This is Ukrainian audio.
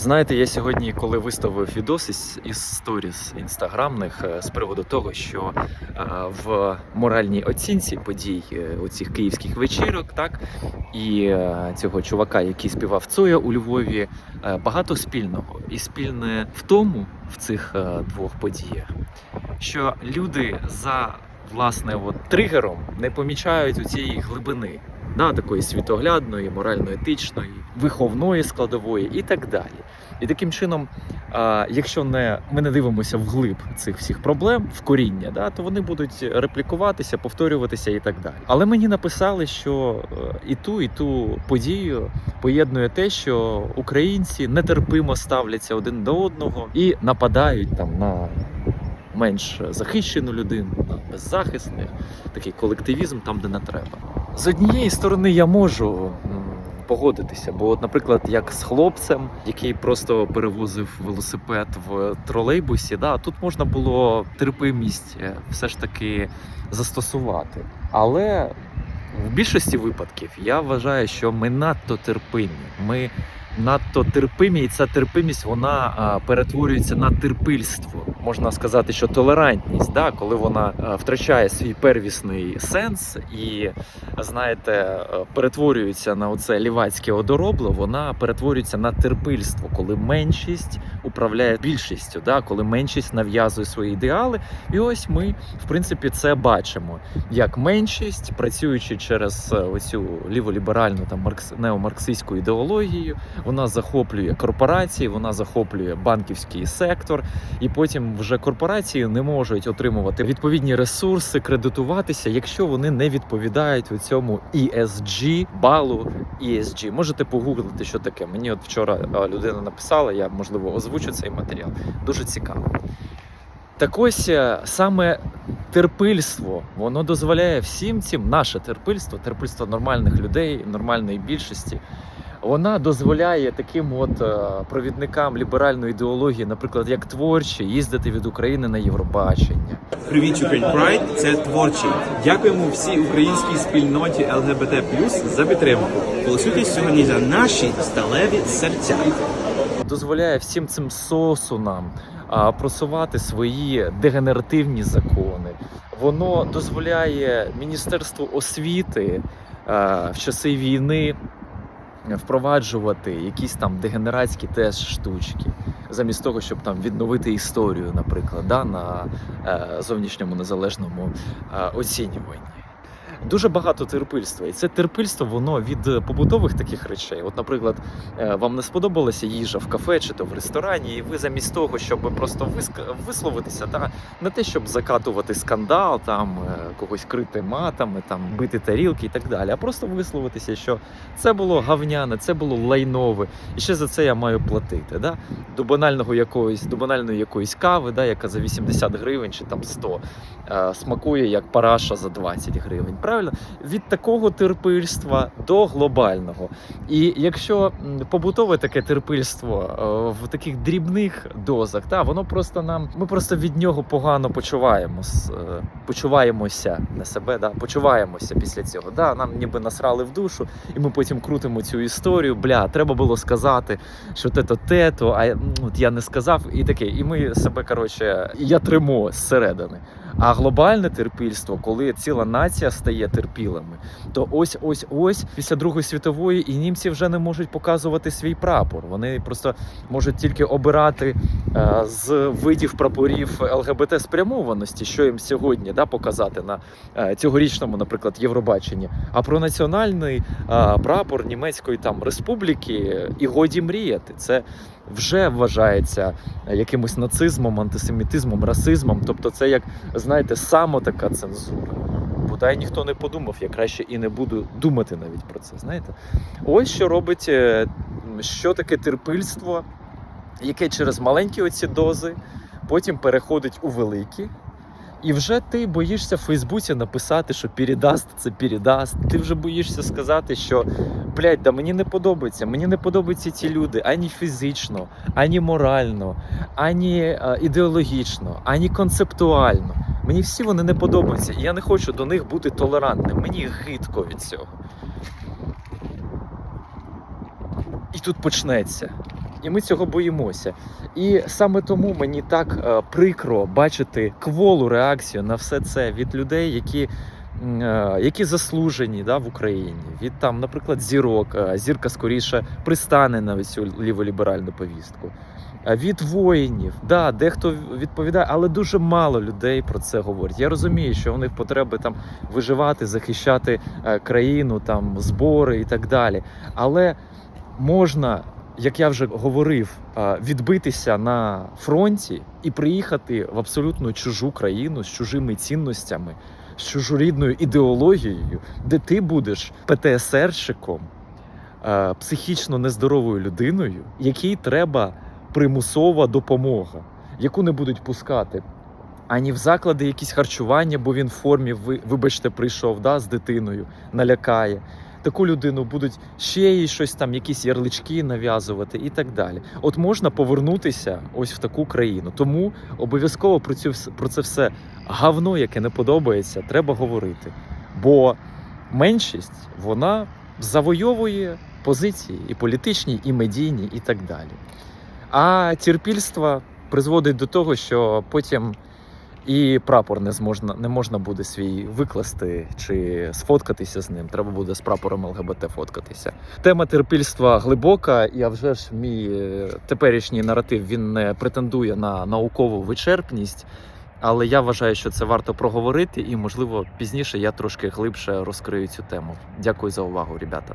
Знаєте, я сьогодні, коли виставив відос із, сторіс інстаграмних е, з приводу того, що е, в моральній оцінці подій е, оцих київських вечірок, так і цього чувака, який співав Цоя у Львові, багато спільного. І спільне в тому, в цих двох подіях, що люди за власне от, тригером не помічають у цієї глибини. Да, такої світоглядної, морально-етичної, виховної складової і так далі. І таким чином, якщо не ми не дивимося вглиб цих всіх проблем, в коріння, да, то вони будуть реплікуватися, повторюватися і так далі. Але мені написали, що е, і ту, і ту подію поєднує те, що українці нетерпимо ставляться один до одного і нападають там на менш захищену людину, на беззахисних, такий колективізм там, де не треба. З однієї сторони, я можу погодитися, бо, от, наприклад, як з хлопцем, який просто перевозив велосипед в тролейбусі, да, тут можна було терпимість все ж таки застосувати. Але в більшості випадків я вважаю, що ми надто терпимі. Ми надто терпимі, і ця терпимість вона перетворюється на терпильство. Можна сказати, що толерантність, да, коли вона втрачає свій первісний сенс і, знаєте, перетворюється на оце лівацьке одоробло, вона перетворюється на терпильство, коли меншість управляє більшістю, да, коли меншість нав'язує свої ідеали. І ось ми, в принципі, це бачимо. Як меншість, працюючи через е, оцю ліволіберальну там маркс... неомарксистську ідеологію, вона захоплює корпорації, вона захоплює банківський сектор, і потім вже корпорації не можуть отримувати відповідні ресурси, кредитуватися, якщо вони не відповідають у цьому ESG балу ESG. Можете погуглити, що таке. Мені от вчора е, людина написала, я можливо озвучу цей матеріал. Дуже цікаво. Так ось е, саме терпильство, воно дозволяє всім цим, наше терпильство, терпильство нормальних людей, нормальної більшості, вона дозволяє таким от е, провідникам ліберальної ідеології, наприклад, як творчі, їздити від України на Євробачення. Привіт, Ukraine Pride – це творчий. Дякуємо всій українській спільноті ЛГБТ за підтримку. Голосуйтесь сьогодні за наші сталеві серця. дозволяє всім цим сосунам а, просувати свої дегенеративні закони. Воно дозволяє Міністерству освіти а, в часи війни впроваджувати якісь там дегенератські теж штучки, замість того, щоб там відновити історію, наприклад, да, на е, зовнішньому незалежному е, оцінюванні. Дуже багато терпильства, і це терпильство воно від е, побутових таких речей. От, наприклад, е, вам не сподобалася їжа в кафе чи то в ресторані, і ви замість того, щоб просто висловитися, та не те, щоб закатувати скандал, там е, когось крити матами, там бити тарілки і так далі, а просто висловитися, що це було гавняне, це було лайнове, і ще за це я маю платити. Да? До банального якоїсь, до банальної якоїсь кави, да, яка за 80 гривень чи там 100, е, смакує як параша за 20 гривень. Правильно? Від такого терпильства до глобального. І якщо побутове таке терпильство е, в таких дрібних дозах, та воно просто нам ми просто від нього погано почуваємось, е, почуваємося не себе, да, почуваємося після цього. Да, нам ніби насрали в душу, і ми потім крутимо цю історію. Бля, треба було сказати, що те-то те-то, а от я не сказав, і таке. І ми себе коротше ятримо зсередини. А глобальне терпільство, коли ціла нація стає терпілими, то ось ось ось після Другої світової і німці вже не можуть показувати свій прапор. Вони просто можуть тільки обирати з видів прапорів ЛГБТ спрямованості, що їм сьогодні да, показати на е, цьогорічному, наприклад, Євробаченні. А про національний е, прапор німецької там республіки і годі мріяти. Це вже вважається якимось нацизмом, антисемітизмом, расизмом. Тобто, це як знаєте, само така цензура. Бодай ніхто не подумав, я краще і не буду думати навіть про це. Знаєте, ось що робить е, що таке терпильство, яке через маленькі оці дози потім переходить у великі. І вже ти боїшся в Фейсбуці написати, що передаст це передаст. Ти вже боїшся сказати, що блядь, да мені не подобається. Мені не подобаються ці люди ані фізично, ані морально, ані е, ідеологічно, ані концептуально. Мені всі вони не подобаються, і я не хочу до них бути толерантним. Мені гидко від цього. І тут почнеться. І ми цього боїмося. І саме тому мені так е, прикро бачити кволу реакцію на все це від людей, які. е, Які заслужені да, в Україні від там, наприклад, зірок, е, зірка скоріше пристане на цю ліволіберальну повістку. Від воїнів, да, дехто відповідає, але дуже мало людей про це говорять. Я розумію, що у них потреби там виживати, захищати е, країну, там збори і так далі. Але можна, як я вже говорив, відбитися на фронті і приїхати в абсолютно чужу країну з чужими цінностями, з чужорідною ідеологією, де ти будеш ПТСРщиком, психічно нездоровою людиною, якій треба примусова допомога, яку не будуть пускати. Ані в заклади якісь харчування, бо він в формі, ви, вибачте, прийшов да, з дитиною, налякає. Таку людину будуть ще їй щось там, якісь ярлички нав'язувати і так далі. От можна повернутися ось в таку країну. Тому обов'язково про, цю, про це все гавно, яке не подобається, треба говорити. Бо меншість вона завойовує позиції і політичні, і медійні, і так далі. А терпільство призводить до того, що потім і прапор не зможна, не можна буде свій викласти чи сфоткатися з ним. Треба буде з прапором ЛГБТ фоткатися. Тема терпільства глибока, і а вже ж мій е, теперішній наратив він не претендує на наукову вичерпність. Але я вважаю, що це варто проговорити, і можливо пізніше я трошки глибше розкрию цю тему. Дякую за увагу, ребята.